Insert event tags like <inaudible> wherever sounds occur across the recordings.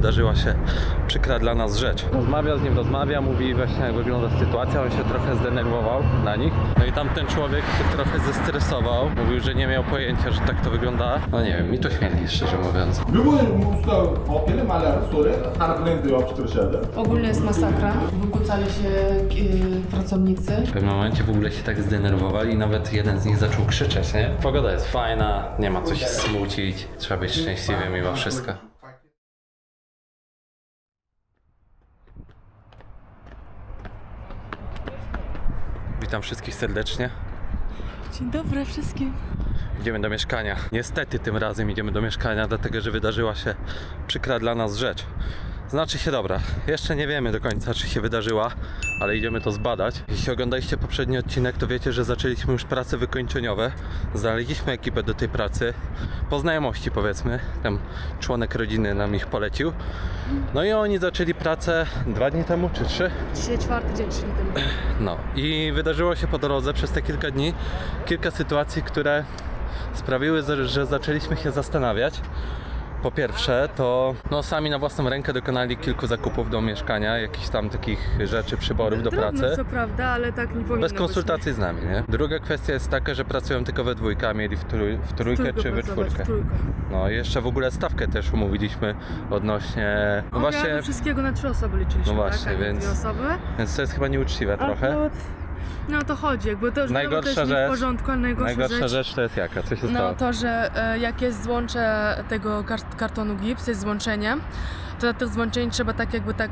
wydarzyła się przykra dla nas rzecz. Rozmawia z nim, rozmawia, mówi właśnie jak wygląda sytuacja, on się trochę zdenerwował na nich. No i tam ten człowiek się trochę zestresował, mówił, że nie miał pojęcia, że tak to wygląda. No nie wiem, mi to śmierdzi, szczerze mówiąc. Byłem ale. Ogólnie jest masakra, wykłócali się yy, pracownicy. W pewnym momencie w ogóle się tak zdenerwowali, nawet jeden z nich zaczął krzyczeć, nie? Pogoda jest fajna, nie ma co się smucić, trzeba być szczęśliwym mimo wszystko. Witam wszystkich serdecznie. Dzień dobry wszystkim. Idziemy do mieszkania. Niestety tym razem idziemy do mieszkania, dlatego że wydarzyła się przykra dla nas rzecz. Znaczy się dobra, jeszcze nie wiemy do końca, czy się wydarzyła, ale idziemy to zbadać. Jeśli oglądaliście poprzedni odcinek, to wiecie, że zaczęliśmy już prace wykończeniowe. Znaleźliśmy ekipę do tej pracy, po znajomości powiedzmy. Tam członek rodziny nam ich polecił. No i oni zaczęli pracę dwa dni temu, czy trzy? Dzisiaj czwarty dzień, czyli ten. No i wydarzyło się po drodze przez te kilka dni kilka sytuacji, które sprawiły, że zaczęliśmy się zastanawiać. Po pierwsze, to no, sami na własną rękę dokonali kilku zakupów do mieszkania, jakichś tam takich rzeczy, przyborów do Drobne, pracy. co prawda, ale tak nie powinno Bez konsultacji z nami, nie? Druga kwestia jest taka, że pracują tylko we dwójkę, a mieli w, trój, w trójkę Trójkę czy we pracować, czwórkę. trójkę. No i jeszcze w ogóle stawkę też umówiliśmy odnośnie... No właśnie, wszystkiego na trzy osoby liczyliśmy, No właśnie, tak? a nie więc- Dwie osoby. więc to jest chyba nieuczciwe trochę. No to chodzi, jakby to już Najgorsza było też nie rzecz- w porządku, ale najgorsza, Najgorsza rzecz... rzecz to jest jaka? Co się stało? No to, że e, jak jest złącze tego kart- kartonu gips, jest złączenie, to na tych złączeń trzeba tak jakby tak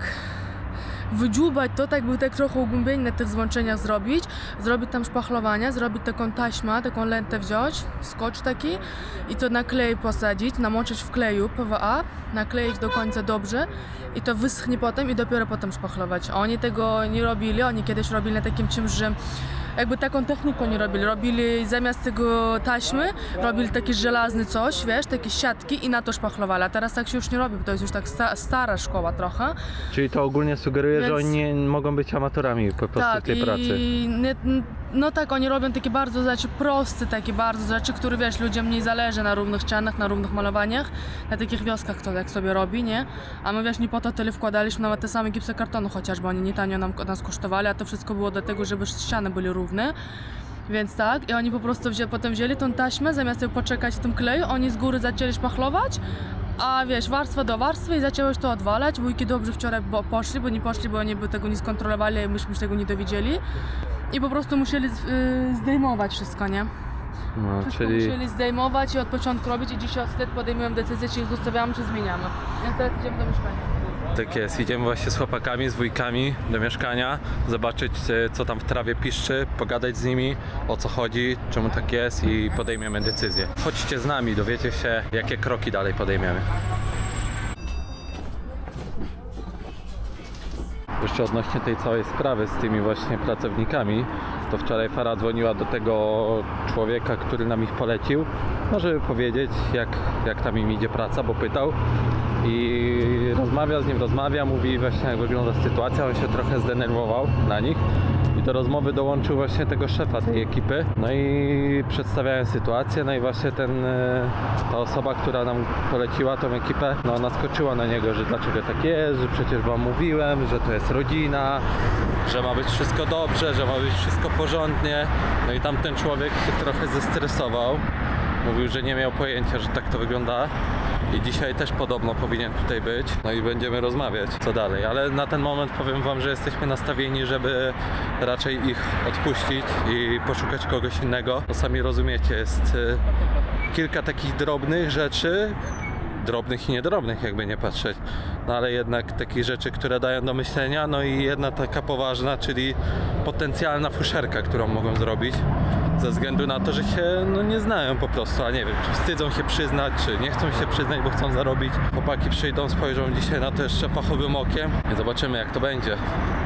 wydziubać to, tak jakby tak trochę ugłębienie na tych złączeniach zrobić, zrobić tam szpachlowanie, zrobić taką taśmę, taką lentę wziąć, skotch taki i to na klej posadzić, namoczyć w kleju PWA, nakleić do końca dobrze i to wyschnie potem i dopiero potem szpachlować. Oni tego nie robili, oni kiedyś robili na takim czymś, że jakby taką techniką nie robili. Robili zamiast tego taśmy, robili taki żelazny coś, wiesz, takie siatki i na to szpachlowali. A teraz tak się już nie robi, bo to jest już tak sta- stara szkoła trochę. Czyli to ogólnie sugeruje, że Więc- oni nie mogą być amatorami po prostu tak, tej i pracy. Nie, no tak, oni robią takie bardzo rzeczy proste, takie bardzo rzeczy, które wiesz, ludziom nie zależy na równych ścianach, na równych malowaniach, na takich wioskach to jak sobie robi, nie? A my wiesz, nie po to tyle wkładaliśmy nawet te same gipsy kartonu, chociażby oni nie tanio nam, nas kosztowali, a to wszystko było do tego, żeby ściany były równe. Więc tak, i oni po prostu wzię, potem wzięli tą taśmę, zamiast ją poczekać w tym kleju, oni z góry zaczęli szpachlować, a wiesz, warstwa do warstwy i zaczęło się to odwalać. Wujki dobrze wczoraj bo poszli, bo nie poszli, bo oni by tego nie skontrolowali, myśmy się tego nie dowiedzieli. I po prostu musieli z- y, zdejmować wszystko, nie? No, Wszystko czyli musieli zdejmować i od początku robić i dzisiaj wtedy podejmują decyzję, czy ich zostawiamy, czy zmieniamy. Więc teraz idziemy do mieszkania. tak jest, idziemy właśnie z chłopakami, z wujkami do mieszkania, zobaczyć e, co tam w trawie piszczy, pogadać z nimi, o co chodzi, czemu tak jest i podejmiemy decyzję. Chodźcie z nami, dowiecie się jakie kroki dalej podejmiemy. Jeszcze odnośnie tej całej sprawy z tymi właśnie pracownikami, to wczoraj Fara dzwoniła do tego człowieka, który nam ich polecił, no żeby powiedzieć jak, jak tam im idzie praca, bo pytał i rozmawia z nim, rozmawia, mówi właśnie jak wygląda sytuacja, on się trochę zdenerwował na nich i do rozmowy dołączył właśnie tego szefa tej ekipy, no i przedstawiałem sytuację, no i właśnie ten, e, ta osoba, która nam poleciła tą ekipę, no naskoczyła na niego, że dlaczego tak jest, że przecież wam mówiłem, że to jest rodzina, że ma być wszystko dobrze, że ma być wszystko porządnie, no i tamten człowiek się trochę zestresował, mówił, że nie miał pojęcia, że tak to wygląda i dzisiaj też podobno powinien tutaj być. No i będziemy rozmawiać, co dalej. Ale na ten moment powiem Wam, że jesteśmy nastawieni, żeby raczej ich odpuścić i poszukać kogoś innego. No sami rozumiecie, jest y, kilka takich drobnych rzeczy, drobnych i niedrobnych, jakby nie patrzeć. No ale jednak takich rzeczy, które dają do myślenia. No i jedna taka poważna, czyli potencjalna fuszerka, którą mogą zrobić. Ze względu na to, że się no, nie znają po prostu, a nie wiem, czy wstydzą się przyznać, czy nie chcą się przyznać, bo chcą zarobić. Chłopaki przyjdą, spojrzą dzisiaj na to jeszcze fachowym okiem zobaczymy jak to będzie,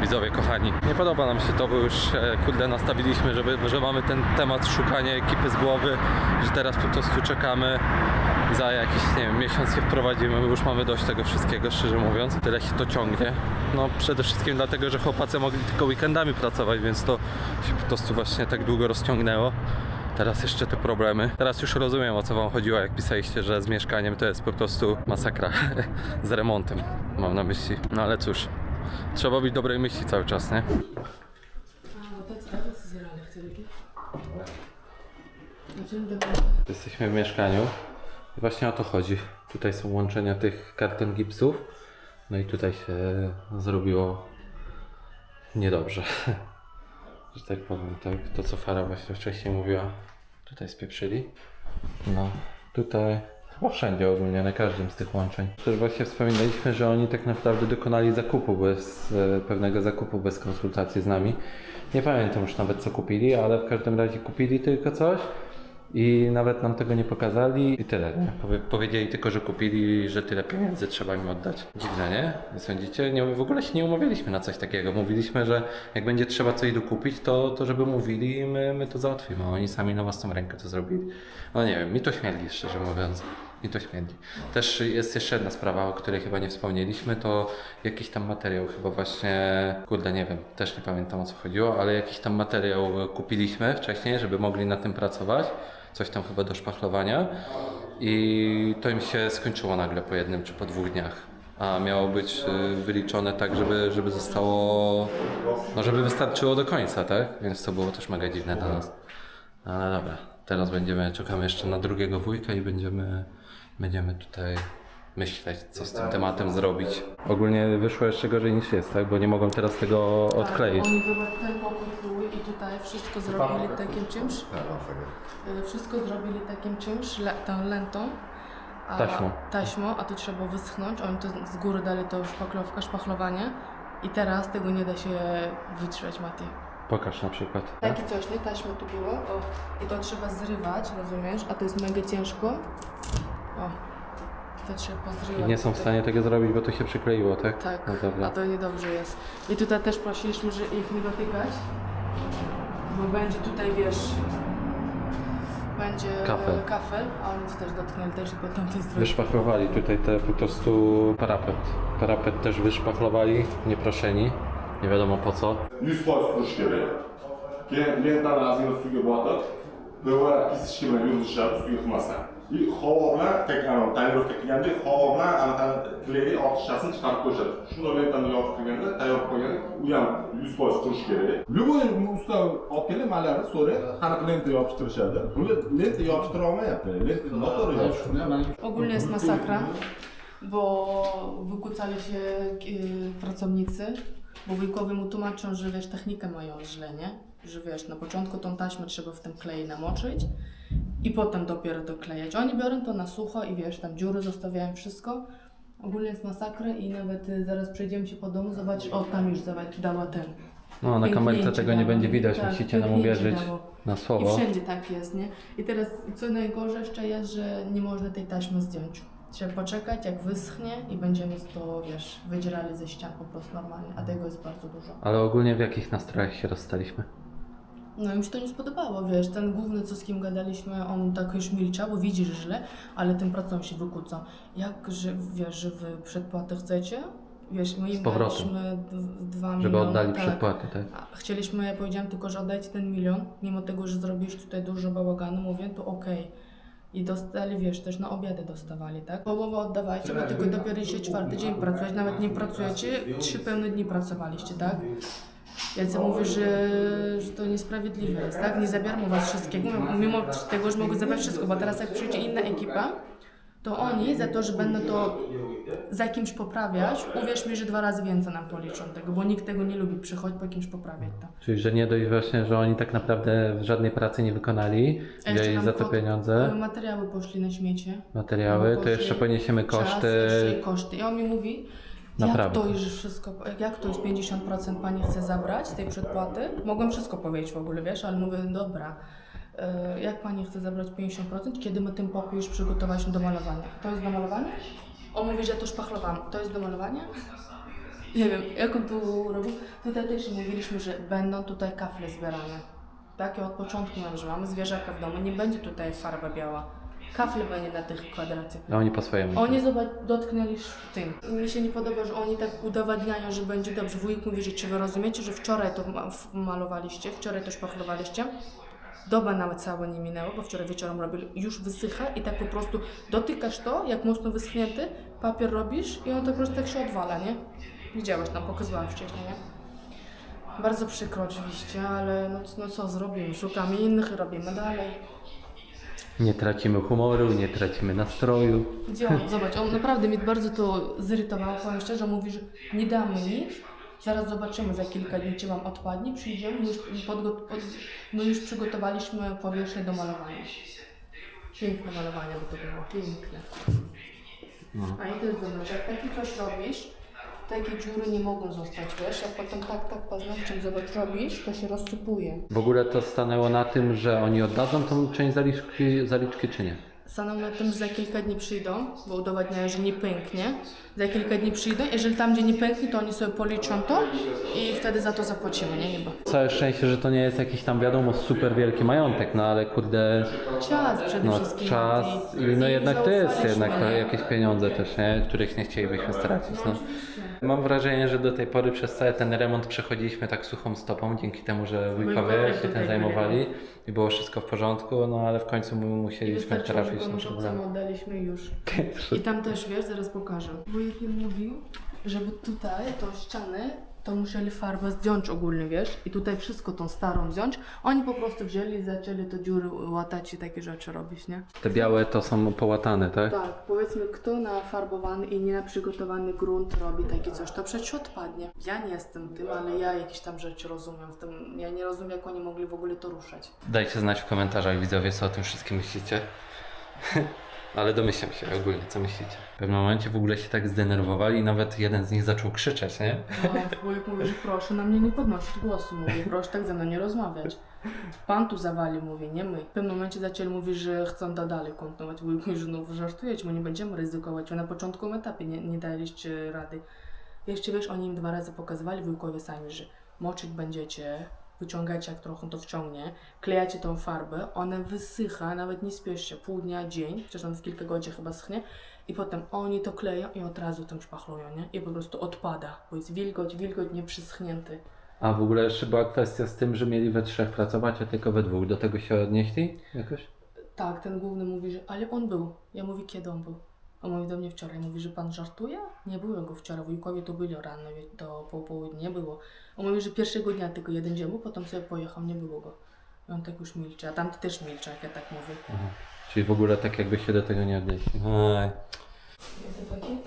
widzowie kochani. Nie podoba nam się to, bo już e, kurde nastawiliśmy, żeby, że mamy ten temat szukania ekipy z głowy, że teraz po prostu czekamy za jakiś, nie wiem, miesiąc się wprowadzimy, już mamy dość tego wszystkiego, szczerze mówiąc. Tyle się to ciągnie. No przede wszystkim dlatego, że chłopacy mogli tylko weekendami pracować, więc to się po prostu właśnie tak długo rozciągnęło. Teraz jeszcze te problemy. Teraz już rozumiem o co wam chodziło, jak pisaliście, że z mieszkaniem to jest po prostu masakra. <laughs> z remontem mam na myśli. No ale cóż, trzeba być dobrej myśli cały czas, nie? Jesteśmy w mieszkaniu właśnie o to chodzi. Tutaj są łączenia tych karton gipsów. No i tutaj się zrobiło niedobrze. <laughs> Że tak powiem, tak. To co Fara właśnie wcześniej mówiła. Tutaj spieprzyli. No, tutaj chyba wszędzie ogólnie, na każdym z tych łączeń. Też właśnie wspominaliśmy, że oni tak naprawdę dokonali zakupu bez e, pewnego zakupu, bez konsultacji z nami. Nie pamiętam już nawet co kupili, ale w każdym razie kupili tylko coś i nawet nam tego nie pokazali i tyle, nie? Powie, powiedzieli tylko, że kupili, że tyle pieniędzy trzeba im oddać. Dziwne, nie? Nie sądzicie? Nie, w ogóle się nie umawialiśmy na coś takiego. Mówiliśmy, że jak będzie trzeba coś dokupić, to, to żeby mówili i my, my to załatwimy. Oni sami na własną rękę to zrobili. No nie wiem, mi to śmierdzi, szczerze mówiąc. Mi to śmierdzi. Też jest jeszcze jedna sprawa, o której chyba nie wspomnieliśmy, to jakiś tam materiał chyba właśnie, kurde nie wiem, też nie pamiętam o co chodziło, ale jakiś tam materiał kupiliśmy wcześniej, żeby mogli na tym pracować. Coś tam chyba do szpachlowania i to im się skończyło nagle po jednym czy po dwóch dniach. A miało być y, wyliczone tak, żeby, żeby zostało, no żeby wystarczyło do końca, tak? Więc to było też mega dziwne dla nas. Ale dobra, teraz będziemy, czekamy jeszcze na drugiego wujka i będziemy, będziemy tutaj myśleć, co z tym tematem zrobić. Ogólnie wyszło jeszcze gorzej niż jest, tak? Bo nie mogą teraz tego odkleić. Oni zobacz, ten pokój były i tutaj wszystko zrobili takim czymś. Y, Wszystko zrobili takim czymś, le, tą lentą. A, Taśmą. Taśmą, a tu trzeba wyschnąć. Oni to z góry dali to szpaklowka, szpachlowanie. I teraz tego nie da się wytrzeć, Mati. Pokaż na przykład. Takie coś, nie? Taśmy tu było. O. I to trzeba zrywać, rozumiesz? A to jest mega ciężko. O. To trzeba pozrywać. I nie są w stanie tego zrobić, bo to się przykleiło, tak? Tak, No dobra. a to niedobrze jest. I tutaj też prosiliśmy, że ich nie dotykać, będzie tutaj, wiesz, będzie Kafel. kafel a oni to też dotknęli też po tamtej stronie. Wyszpachlowali tutaj te po prostu parapet. Parapet też wyszpachlowali, nieproszeni. Nie wiadomo po co. 100% qurish kerak keyin lentani ozgina suvga botib devor kesishga bilan yozishadi ustiga qilmasdan и havo bilan как anavi tonirovka qilgandek havo bilan anaqa kley ortiqchasini chiqarib qo'yishadi shunday lentani yopib qilganda tayyor qilganda u ham yuz foiz qurishi kerak любой usta olib kelib malarni so'rang qanaqa lenta yopishtirishadi bular lenta yopishtira olmayapti lenta noto'g'ri yopishtiradi Ogólnie jest masakra, bo wykłócali się y, pracownicy, bo wujkowie mu tłumaczą, że wiesz, technikę mają źle, nie? Że wiesz, na początku tą taśmę trzeba w tym kleju namoczyć i potem dopiero to klejać. Oni biorą to na sucho i wiesz, tam dziury zostawiają wszystko. Ogólnie jest masakra i nawet y, zaraz przejdziemy się po domu, zobacz, o tam już zobacz, dała ten. No, na Pęknięcie kamerce tego nie dało, będzie widać, tak, musicie nam pęknięcie uwierzyć dało. na I słowo. wszędzie tak jest, nie? I teraz co najgorsze jeszcze jest, że nie można tej taśmy zdjąć. Trzeba poczekać, jak wyschnie i będziemy to, wiesz, wydzierali ze ścian po prostu normalnie, a tego jest bardzo dużo. Ale ogólnie w jakich nastrojach się rozstaliśmy? No im się to nie spodobało, wiesz, ten główny, co z kim gadaliśmy, on tak już milczał, bo widzi, że źle, ale tym pracom się wykłóca. Jak, że, wiesz, że wy przedpłatę chcecie? Wiesz, my im daliśmy dwa Żeby miliony. oddali tak. przedpłaty, tak? A Chcieliśmy, ja powiedziałam tylko, że oddajcie ten milion, mimo tego, że zrobiliście tutaj dużo bałaganu, mówię, to okej. I dostali, wiesz, też na obiady dostawali, tak? Połowę oddawajcie, bo tylko dopiero dzisiaj czwarty dzień pracujecie, nawet nie pracujecie, trzy pełne dni pracowaliście, tak? Ja co mówię, że, że to niesprawiedliwe jest, tak? Nie zabieram u was wszystkiego, mimo tego, że mogę zabrać wszystko, bo teraz jak przyjdzie inna ekipa, to oni za to, że będą to za kimś poprawiać, uwierz mi, że dwa razy więcej nam policzą tego, bo nikt tego nie lubi, przychodź po kimś poprawiać to. Czyli, że nie dość właśnie, że oni tak naprawdę żadnej pracy nie wykonali, wzięli za to pieniądze, Materiały poszli na śmiecie. materiały, Bo to jeszcze poniesiemy Czas, koszty. jeszcze i koszty. I on mi mówi, Naprawy. jak to już wszystko, jak to już 50% pani chce zabrać z tej przedpłaty? Mogłem wszystko powiedzieć w ogóle, wiesz, ale mówię, dobra, e, jak pani chce zabrać 50%, kiedy my ten pokój już przygotowaliśmy do malowania? To jest do malowania? On mówi, że to szpachlowałam. To jest do malowania? Nie wiem, jak on tu robił. Tutaj też mówiliśmy, że będą tutaj kafle zbierane. Tak, ja od początku mówiłam, że mamy zwierzaka w domu, nie będzie tutaj farba biała. Kafle będzie na tych kwadratach. No oni po swojemu. Oni zobacz, dotknęli w tym. Mi się nie podoba, że oni tak udowadniają, że będzie dobrze. Wujek mówi, że czy wy rozumiecie, że wczoraj to malowaliście, wczoraj to szpachlowaliście? Doba nawet cała nie minęła, bo wczoraj wieczorem robili, już wysycha i tak po prostu dotykasz to, jak mocno wyschnięty, papier robisz i on tak po prostu tak się odwala, nie? Widziałeś tam, pokazywałam wcześniej, nie? Bardzo przykro oczywiście, ale no, no co zrobimy? Szukamy innych i robimy dalej. Nie tracimy humoru, nie tracimy nastroju. Gdzie on? Zobacz, on naprawdę mnie bardzo to zirytowało, powiem szczerze, mówi, że nie damy nic, zaraz zobaczymy za kilka dni, czy wam odpadnie, przyjdziemy, my już, podgo- pod, my już przygotowaliśmy powierzchnię do malowania. Piękne malowanie by to było, piękne. A i jest zobacz, jak takie coś robisz, takie dziury nie mogą zostać, wiesz, jak potem tak, tak paznokciem zobacz robisz, to się rozsypuje. W ogóle to stanęło na tym, że oni oddadzą tą część zaliczki, zaliczki czy nie? Stanął na tym, że za kilka dni przyjdą, bo udowadniają, że nie pęknie. Za kilka dni przyjdą, jeżeli tam, gdzie nie pęknie, to oni sobie policzą to i wtedy za to zapłacimy, nie? Niby. Całe szczęście, że to nie jest jakiś tam wiadomo super wielki majątek, no ale kurde, Czas przede no wszystkim. czas I- i no jednak to jest jednak to jakieś pieniądze też, nie? Których nie chcielibyśmy stracić, no. Mam wrażenie, że do tej pory przez cały ten remont przechodziliśmy tak suchą stopą, dzięki temu, że wujkowie Wujkowie się tym byli. zajmowali i było wszystko w porządku, no ale w końcu I musieliśmy trafić na problem. oddaliśmy już. I tam też, wiesz, zaraz pokażę. Wujek mi mówił, żeby tutaj, tą ścianę, to musieli farbę zdjąć ogólnie, wiesz? I tutaj wszystko tą starą wziąć. Oni po prostu wzięli i zaczęli te dziury łatać i takie rzeczy robić, nie? Te białe to są połatane, tak? Tak, powiedzmy, kto na farbowany i nie na przygotowany grunt robi takie coś, to przecież odpadnie. Ja nie jestem tym, ale ja jakieś tam rzeczy rozumiem w tym. Ja nie rozumiem, jak oni mogli w ogóle to ruszać. Dajcie znać w komentarzach widzowie, co o tym wszystkim myślicie. <laughs> Ale domyślam się ogólnie, co myślicie. W pewnym momencie w ogóle się tak zdenerwowali i nawet jeden z nich zaczął krzyczeć, nie? A wujek mówi, że proszę na mnie nie podnosić głosu, mówi, proszę tak ze mną nie rozmawiać. Pan tu zawalił, mówi, nie my. W pewnym momencie zaczęli mówić, że chcą to dalej kontynuować. Wujek mówi, że no żartujecie, my nie będziemy ryzykować. Wy na początkowym etapie nie, nie daliście rady. Jeszcze wiesz, oni im dwa razy pokazywali wujkowie sami, że moczyć będziecie, wyciągacie jak trochę to wciągnie, klejacie tą farbę, ona wysycha, nawet nie spiesz się, pół dnia, dzień, przecież on w kilka godzin chyba schnie i potem oni to kleją i od razu tym szpachlują, nie? I po prostu odpada, bo jest wilgoć, wilgoć nieprzyschnięty. A w ogóle jeszcze była kwestia z tym, że mieli we trzech pracować, a tylko we dwóch. Do tego się odnieśli jakoś? Tak, ten główny mówi, że ale on był. Ja mówię, kiedy on był? On mówi do mnie wczoraj, mówi, że pan żartuje? Nie było go wczoraj, wujkowie to byli rano, do po południa, nie było. On mówi, że pierwszego dnia tylko jeden dzień był, potem sobie pojechał, nie było go. I on tak już milczy, a tamty też milczy, jak ja tak mówię. Czyli w ogóle tak jakby się do tego nie odnieśli. Aj.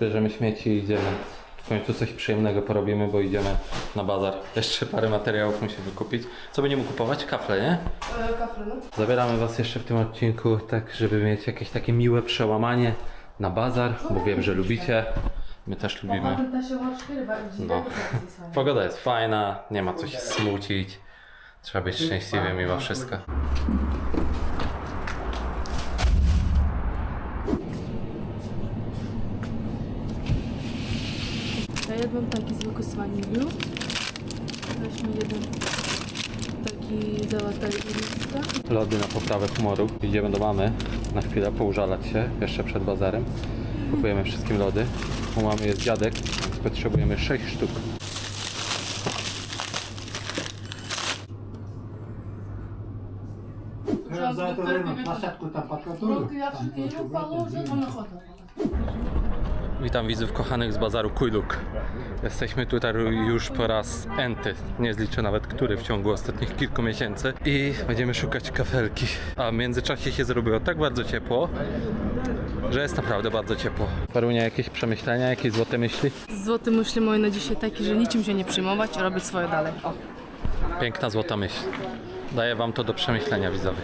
Bierzemy śmieci i idziemy. W końcu coś przyjemnego porobimy, bo idziemy na bazar. Jeszcze parę materiałów musimy wykupić. Co będziemy kupować? Kafle, nie? E, kafle, no? Zabieramy Was jeszcze w tym odcinku, tak żeby mieć jakieś takie miłe przełamanie na bazar, bo wiem, że lubicie. My też lubimy. No. Pogoda jest fajna, nie ma co się smucić. Trzeba być szczęśliwym mimo wszystko. Ja jadłam taki zwykły z wanilią. Weźmy jeden taki załatali iriska. Lody na poprawę humoru. Idziemy do mamy na chwilę poużalać się jeszcze przed bazarem. Kupujemy wszystkim lody. U mamy jest dziadek, więc potrzebujemy 6 sztuk. Za to na siatku tam patrzył. Jak się nie. Witam widzów kochanych z bazaru Kujluk. Jesteśmy tutaj już po raz enty, nie zliczę nawet który w ciągu ostatnich kilku miesięcy i będziemy szukać kafelki. A w międzyczasie się zrobiło tak bardzo ciepło, że jest naprawdę bardzo ciepło. Parunia, jakieś przemyślenia, jakieś złote myśli? Złoty myśli moje na dzisiaj taki, że niczym się nie przejmować, robić swoje dalej. O. Piękna złota myśl. Daję wam to do przemyślenia widzowie.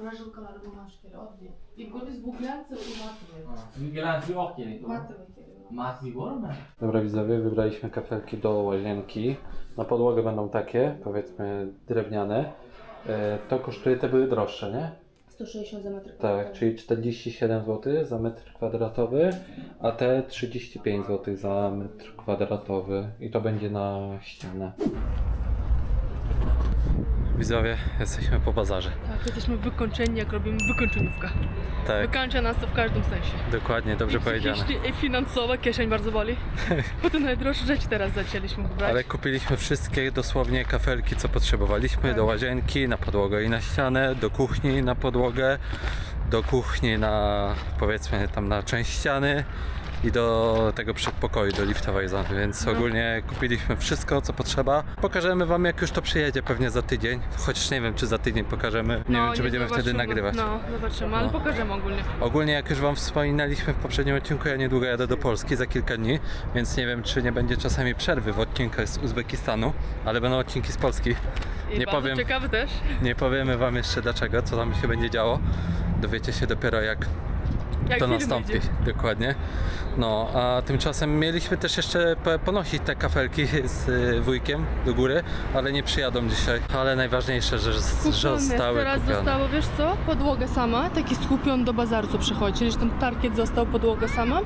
Biz выживаем как прожилкалар бумажкалар oddiy. И будет bu glянцев и матовый. Глянцевый ок керек. Матовый керек. Матовый bormi? Dobra widzowie, wybraliśmy kafelki do łazienki. Na podłogę będą takie, powiedzmy drewniane. E, To kosztuje, te były droższe, nie? 160 za metr Tak, kwadratowy. czyli 47 zł za metr kwadratowy, a te 35 zł za metr kwadratowy i to będzie na ścianę. widzowie, jesteśmy po bazarze. Tak, jesteśmy wykończeni, jak robimy wykończeniówkę. Tak, Wykańcza nas to w każdym sensie. dokładnie, dobrze I powiedziane. I finansowo, kieszeń bardzo boli. Bo to najdroższe rzeczy teraz zaczęliśmy brać. Ale kupiliśmy wszystkie dosłownie kafelki, co potrzebowaliśmy Tak. do łazienki, na podłogę i na ścianę, do kuchni na podłogę, do kuchni na powiedzmy tam na część ściany i do tego przedpokoju, do liftowej zony, więc No. ogólnie kupiliśmy wszystko, co potrzeba. Pokażemy wam, jak już to przyjedzie, pewnie za tydzień, chociaż nie wiem, czy za tydzień pokażemy, nie No, wiem, czy będziemy wtedy zobaczymy. nagrywać. No, zobaczymy, ale No. pokażemy ogólnie. Ogólnie, jak już Wam wspominaliśmy w poprzednim odcinku, ja niedługo jadę do Polski za kilka dni, więc nie wiem, czy nie będzie czasami przerwy w odcinkach z Uzbekistanu, ale będą odcinki z Polski. I Nie bardzo powiem. ciekawy też. Nie powiemy Wam jeszcze dlaczego, co tam się będzie działo. Dowiecie się dopiero jak Jak to nastąpi. wyjdzie. Dokładnie. No, a tymczasem mieliśmy też jeszcze po- ponosić te kafelki <laughs> z y, wujkiem do góry, ale nie przyjadą dzisiaj. Ale najważniejsze, że, że zostały Teraz kupione. zostało, wiesz co? Podłoga sama, taki skupion do bazarcu przychodzi, czyli ten parkiet został, podłoga sama.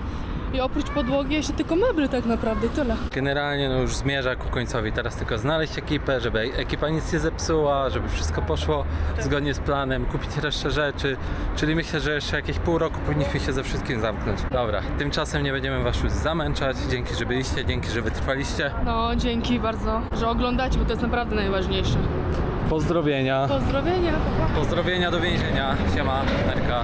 I oprócz podłogi jeszcze tylko mebry tak naprawdę, tyle. Generalnie no już zmierza ku końcowi. Teraz tylko znaleźć ekipę, żeby ekipa nic nie zepsuła, żeby wszystko poszło zgodnie z planem, kupić resztę rzeczy. Czyli myślę, że jeszcze jakieś pół roku powinniśmy się ze wszystkim zamknąć. Dobra, tymczasem nie będziemy Was już zamęczać. Dzięki, że byliście, dzięki, że wytrwaliście. No, dzięki bardzo, że oglądacie, bo to jest naprawdę najważniejsze. Pozdrowienia. Pozdrowienia. Pozdrowienia do więzienia. Siema, Nerka.